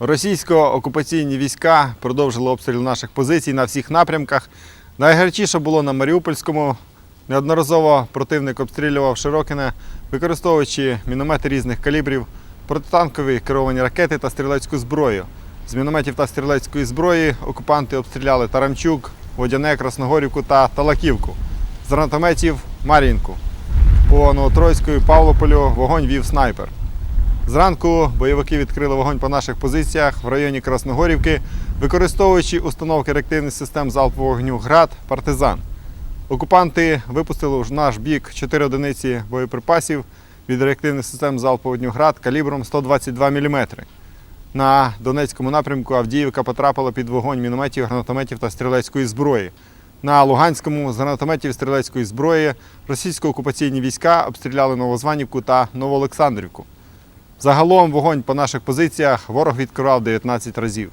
Російсько-окупаційні війська продовжили обстріл наших позицій на всіх напрямках. Найгарячіше було на Маріупольському. Неодноразово противник обстрілював Широкине, використовуючи міномети різних калібрів, протитанкові керовані ракети та стрілецьку зброю. З мінометів та стрілецької зброї окупанти обстріляли Тарамчук, Водяне, Красногорівку та Талаківку. З гранатометів Мар'їнку. По Новотроїцьку і Павлополю вогонь вів снайпер. Зранку бойовики відкрили вогонь по наших позиціях в районі Красногорівки, використовуючи установки реактивних систем залпового вогню ГРАД Партизан. Окупанти випустили в наш бік 4 одиниці боєприпасів від реактивних систем залпового вогню ГРАД калібром 122 мм. На Донецькому напрямку Авдіївка потрапила під вогонь мінометів, гранатометів та стрілецької зброї. На Луганському з гранатометів стрілецької зброї російсько-окупаційні війська обстріляли Новозванівку та Новоолександрівку. Загалом вогонь по наших позиціях ворог відкривав 19 разів.